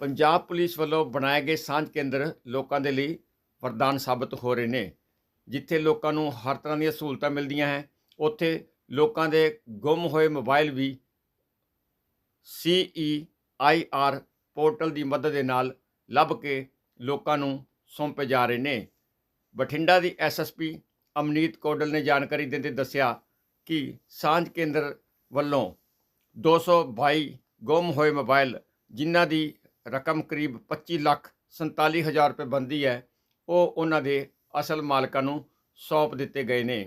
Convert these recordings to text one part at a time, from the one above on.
Punjab police ਵੱਲੋਂ ਬਣਾਏ ਗਏ ਸਾਂਝ ਕੇਂਦਰ ਲੋਕਾਂ ਦੇ ਲਈ ਵਰਦਾਨ ਸਾਬਤ ਹੋ ਰਹੇ ਨੇ, ਜਿੱਥੇ ਲੋਕਾਂ ਨੂੰ ਹਰ ਤਰ੍ਹਾਂ ਦੀਆਂ ਸਹੂਲਤਾਂ ਮਿਲਦੀਆਂ ਹੈ। ਉੱਥੇ ਲੋਕਾਂ ਦੇ ਗੁੰਮ ਹੋਏ ਮੋਬਾਈਲ ਵੀ CEIR ਪੋਰਟਲ ਦੀ ਮਦਦ ਦੇ ਨਾਲ ਲੱਭ ਕੇ ਲੋਕਾਂ ਨੂੰ ਸੌਂਪੇ ਜਾ ਰਹੇ ਨੇ। ਬਠਿੰਡਾ ਦੀ ਐਸਐਸਪੀ ਅਮਨੀਤ ਕੋਡਲ ਨੇ ਜਾਣਕਾਰੀ ਦਿੰਦੇ ਦੱਸਿਆ ਕਿ ਸਾਂਝ ਕੇਂਦਰ ਵੱਲੋਂ 222 ਗੁੰਮ ਹੋਏ ਮੋਬਾਈਲ ਜਿਨ੍ਹਾਂ ਦੀ ਰਕਮ ਕਰੀਬ 25 ਲੱਖ 47 ਹਜ਼ਾਰ ਰੁਪਏ ਬੰਦੀ ਹੈ। ਉਹ ਉਹਨਾਂ ਦੇ ਅਸਲ ਮਾਲਕਾਂ ਨੂੰ ਸੌਂਪ ਦਿੱਤੇ ਗਏ ਨੇ।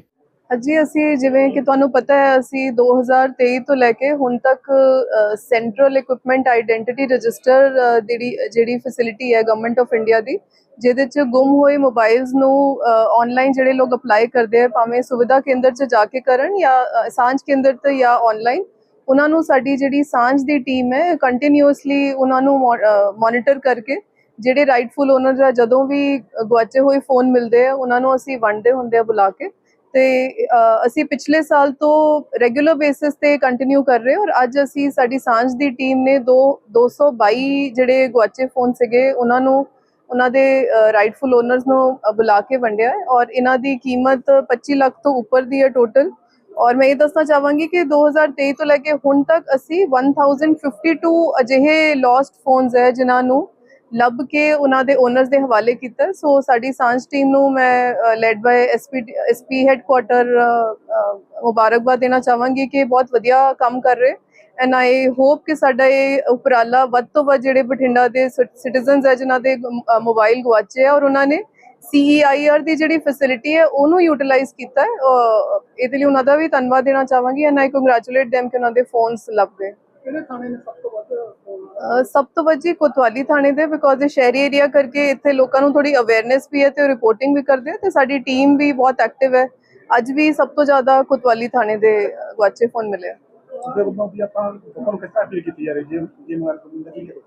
ਹਾਂਜੀ, ਅਸੀਂ ਜਿਵੇਂ ਕਿ ਤੁਹਾਨੂੰ ਪਤਾ ਹੈ, ਅਸੀਂ 2023 ਤੋਂ ਲੈ ਕੇ ਹੁਣ ਤੱਕ ਸੈਂਟਰਲ ਇਕਵਿਪਮੈਂਟ ਆਇਡੈਂਟੀਟੀ ਰਜਿਸਟਰ ਜਿਹੜੀ ਜਿਹੜੀ ਫੈਸਿਲਿਟੀ ਹੈ ਗਵਰਨਮੈਂਟ ਆਫ ਇੰਡੀਆ ਦੀ, ਜਿਹਦੇ ਚ ਗੁੰਮ ਹੋਏ ਮੋਬਾਈਲਸ ਨੂੰ ਆਨਲਾਈਨ ਜਿਹੜੇ ਲੋਕ ਅਪਲਾਈ ਕਰਦੇ ਆ, ਭਾਵੇਂ ਸੁਵਿਧਾ ਕੇਂਦਰ ਚ ਜਾ ਕੇ ਕਰਨ ਜਾਂ ਸਾਂਝ ਕੇਂਦਰ ਤੇ ਜਾਂ ਆਨਲਾਈਨ ਉਹਨਾਂ ਨੂੰ ਸਾਡੀ ਜਿਹੜੀ ਸਾਂਝ ਦੀ ਟੀਮ ਹੈ ਕੰਟੀਨਿਊਸਲੀ ਉਹਨਾਂ ਨੂੰ ਮੋਨੀਟਰ ਕਰਕੇ ਜਿਹੜੇ ਰਾਈਟਫੁਲ ਓਨਰ ਜਾਂ ਜਦੋਂ ਵੀ ਗਵਾਚੇ ਹੋਏ ਫੋਨ ਮਿਲਦੇ ਆ, ਉਹਨਾਂ ਨੂੰ ਅਸੀਂ ਵੰਡਦੇ ਹੁੰਦੇ ਆ ਬੁਲਾ ਕੇ। ਤੇ ਅਸੀਂ ਪਿਛਲੇ ਸਾਲ ਤੋਂ ਰੈਗੂਲਰ ਬੇਸਿਸ ਤੇ ਕੰਟੀਨਿਊ ਕਰ ਰਹੇ ਔਰ ਅੱਜ ਅਸੀਂ ਸਾਡੀ ਸਾਂਝ ਦੀ ਟੀਮ ਨੇ ਦੋ 222 ਜਿਹੜੇ ਗਵਾਚੇ ਫੋਨ ਸੀਗੇ, ਉਹਨਾਂ ਨੂੰ, ਉਹਨਾਂ ਦੇ ਰਾਈਟਫੁਲ ਓਨਰਸ ਨੂੰ ਬੁਲਾ ਕੇ ਵੰਡਿਆ ਔਰ ਇਹਨਾਂ ਦੀ ਕੀਮਤ 25 ਲੱਖ ਤੋਂ ਉੱਪਰ ਦੀ ਹੈ ਟੋਟਲ ਔਰ ਮੈਂ ਇਹ ਦੱਸਣਾ ਚਾਹਾਂਗੀ ਕਿ 2023 ਤੋਂ ਲੈ ਕੇ ਹੁਣ ਤੱਕ ਅਸੀਂ 1052 ਅਜਿਹੇ ਲੌਸਟ ਫੋਨਸ ਹੈ ਜਿਨ੍ਹਾਂ ਨੂੰ ਲੱਭ ਕੇ ਉਹਨਾਂ ਦੇ ਓਨਰਸ ਦੇ ਹਵਾਲੇ ਕੀਤਾ ਸੋ ਸਾਡੀ ਸਾਂਝ ਟੀਮ ਨੂੰ ਮੈਂ led by SP SP headquarter ਮੁਬਾਰਕਬਾਦ ਦੇਣਾ ਚਾਹਾਂਗੀ ਕਿ ਬਹੁਤ ਵਧੀਆ ਕੰਮ ਕਰ ਰਹੇ ਐਂਡ ਆਈ ਹੋਪ ਕਿ ਸਾਡਾ ਇਹ ਉਪਰਾਲਾ ਵੱਧ ਤੋਂ ਵੱਧ ਜਿਹੜੇ ਬਠਿੰਡਾ ਦੇ ਸਿਟੀਜ਼ਨਸ ਹੈ ਜਿਨ੍ਹਾਂ ਦੇ ਮੋਬਾਈਲ ਗਵਾਚੇ ਆ ਔਰ ਉਹਨਾਂ ਨੇ CEIR ਦੀ ਜਿਹੜੀ ਫੈਸਿਲਿਟੀ ਹੈ ਉਹਨੂੰ ਯੂਟਿਲਾਈਜ਼ ਕੀਤਾ ਹੈ। ਇਹਦੇ ਲਈ ਉਹਨਾਂ ਦਾ ਵੀ ਧੰਨਵਾਦ ਦੇਣਾ ਚਾਹਾਂਗੀ ਐਂਡ ਆਈ ਕੰਗ੍ਰੈਚੁਲੇਟ them ਕਿ ਉਹਨਾਂ ਦੇ ਫੋਨਸ ਲੱਭ ਗਏ। ਕਿਹੜੇ ਥਾਣੇ ਨੇ ਸਭ ਤੋਂ ਵੱਧ ਸਭ ਤੋਂ ਵੱਜੀ ਕੋਤਵਾਲੀ ਥਾਣੇ ਦੇ ਬਿਕੋਜ਼ ਇਹ ਸ਼ਹਿਰੀ ਏਰੀਆ ਕਰਕੇ ਇੱਥੇ ਲੋਕਾਂ ਨੂੰ ਥੋੜੀ ਅਵੇਅਰਨੈਸ ਵੀ ਹੈ ਤੇ ਰਿਪੋਰਟਿੰਗ ਵੀ ਕਰਦੇ ਤੇ ਸਾਡੀ ਟੀਮ ਵੀ ਬਹੁਤ ਐਕਟਿਵ ਹੈ। ਅੱਜ ਵੀ ਸਭ ਤੋਂ ਜ਼ਿਆਦਾ ਕੋਤਵਾਲੀ ਥਾਣੇ ਦੇ ਗਵਾਚੇ ਫੋਨ ਮਿਲੇ ਆ। ਦੇ ਵੱਲੋਂ ਵੀ ਆਪਾਂ ਲੋਕਾਂ ਨੂੰ ਕਿਸ ਤਰ੍ਹਾਂ ਅਪੀਲ ਕੀਤੀ ਜਾ ਰਹੀ ਹੈ? ਜੇ ਮਾਰ ਕੋਲ ਕੀ ਕਰੋ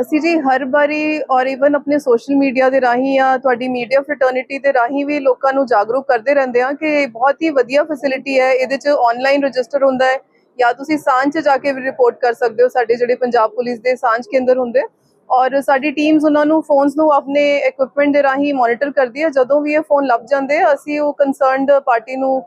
ਅਸੀਂ ਜੀ ਹਰ ਵਾਰੀ ਔਰ ਇਵਨ ਆਪਣੇ ਸੋਸ਼ਲ ਮੀਡੀਆ ਦੇ ਰਾਹੀਂ ਜਾਂ ਤੁਹਾਡੀ ਮੀਡੀਆ ਫਰਟਰਨਿਟੀ ਦੇ ਰਾਹੀਂ ਵੀ ਲੋਕਾਂ ਨੂੰ ਜਾਗਰੂਕ ਕਰਦੇ ਰਹਿੰਦੇ ਆ ਕਿ ਬਹੁਤ ਹੀ ਵਧੀਆ ਫੈਸਿਲਿਟੀ ਹੈ। ਇਹਦੇ 'ਚ ਆਨਲਾਈਨ ਰਜਿਸਟਰ ਹੁੰਦਾ ਹੈ ਜਾਂ ਤੁਸੀਂ ਸਾਂਝ 'ਚ ਜਾ ਕੇ ਵੀ ਰਿਪੋਰਟ ਕਰ ਸਕਦੇ ਹੋ ਸਾਡੇ ਜਿਹੜੇ ਪੰਜਾਬ ਪੁਲਿਸ ਦੇ ਸਾਂਝ ਕੇਂਦਰ ਹੁੰਦੇ। ਔਰ ਸਾਡੀ ਟੀਮਸ ਉਹਨਾਂ ਨੂੰ ਫੋਨਸ ਨੂੰ ਆਪਣੇ ਇਕਵਿਪਮੈਂਟ ਦੇ ਰਾਹੀਂ ਮੋਨੀਟਰ ਕਰਦੀ ਹੈ। ਜਦੋਂ ਵੀ ਇਹ ਫੋਨ ਲੱਭ ਜਾਂਦੇ, ਅਸੀਂ ਉਹ ਕੰਸਰਨਡ ਪਾਰਟੀ ਨੂੰ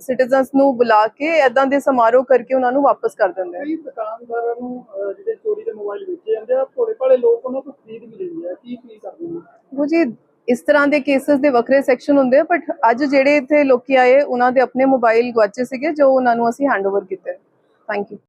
ਸਿਟੀਜ਼ਨਸ ਨੂੰ ਬੁਲਾ ਕੇ ਐਦਾਂ ਦੇ ਸਮਾਰੋਹ ਕਰਕੇ ਉਹਨਾਂ ਨੂੰ ਵਾਪਸ ਕਰ ਦਿੰਦੇ ਆ। ਕਈ ਦੁਕਾਨਦਾਰਾਂ ਨੂੰ ਅਹ, ਜਿਹੜੇ ਚੋਰੀ ਦੇ ਮੋਬਾਈਲ ਵੇਚੇ ਜਾਂਦੇ ਆ ਭੋਲੇ ਭਾਲੇ ਲੋਕ ਉਹਨਾਂ ਤੋਂ ਖਰੀਦ ਵੀ ਲੈਂਦੇ ਆ। ਕੀ ਕੀ ਕਰਦੇ ਨੇ? ਉਹ ਜੀ ਇਸ ਤਰ੍ਹਾਂ ਦੇ ਕੇਸਸ ਦੇ ਵੱਖਰੇ ਸੈਕਸ਼ਨ ਹੁੰਦੇ ਆ ਬਟ ਅੱਜ ਜਿਹੜੇ ਇੱਥੇ ਲੋਕੀ ਆਏ ਉਹਨਾਂ ਦੇ ਆਪਣੇ ਮੋਬਾਈਲ ਗਵਾਚੇ ਸੀਗੇ ਜੋ ਉਹਨਾਂ ਨੂੰ ਅਸੀਂ ਹੈਂਡਓਵਰ ਕੀਤੇ। Thank you